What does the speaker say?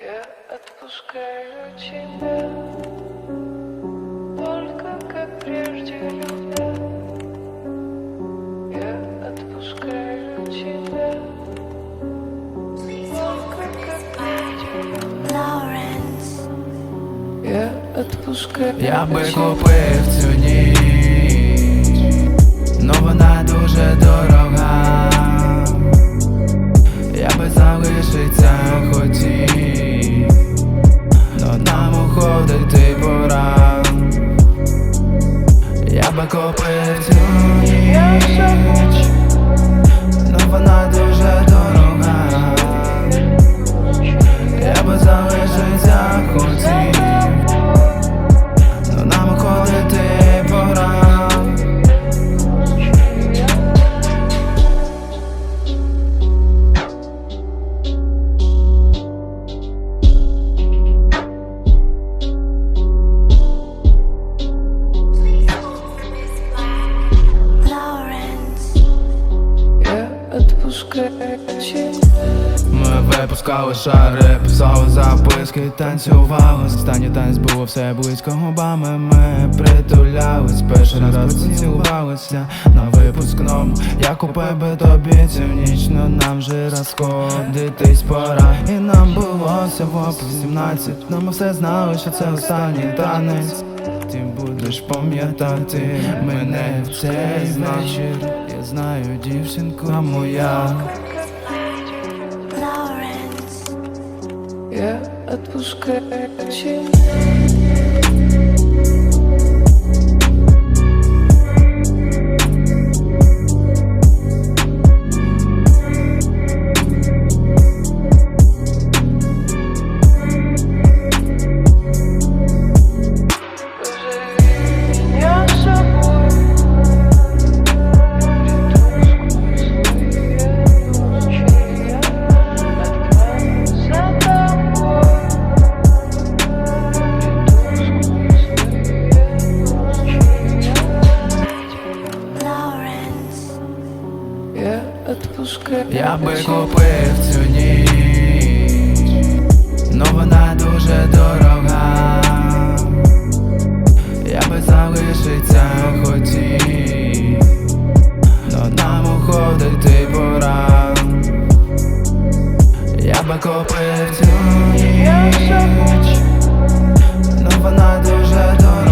Я отпускаю тебя Только как прежде любя. Я отпускаю тебя Только как прежде любя. Я отпускаю Я би купив цю ніч, но вона дуже дорога. Я би залишиться хотів, Я би Ми випускали шари, писали записки, танцювали. Останній танець було все близько губами. Ми притулялись, перший раз поцілувалися. На випускному Я купив би тобі цю ніч, но нам вже розходитись пора. І нам було всього по 17 Но ми все знали, що це останній танець. Ти будеш пам'ятати мене в цей вечір Я знаю, дівчинку моя. Я отпускаю Я отпускаю Я би купив цю ніч, но вона дуже дорога. Я би залишиться хотів, но нам уходити пора. Я би купив цю ніч, но вона дуже дорога.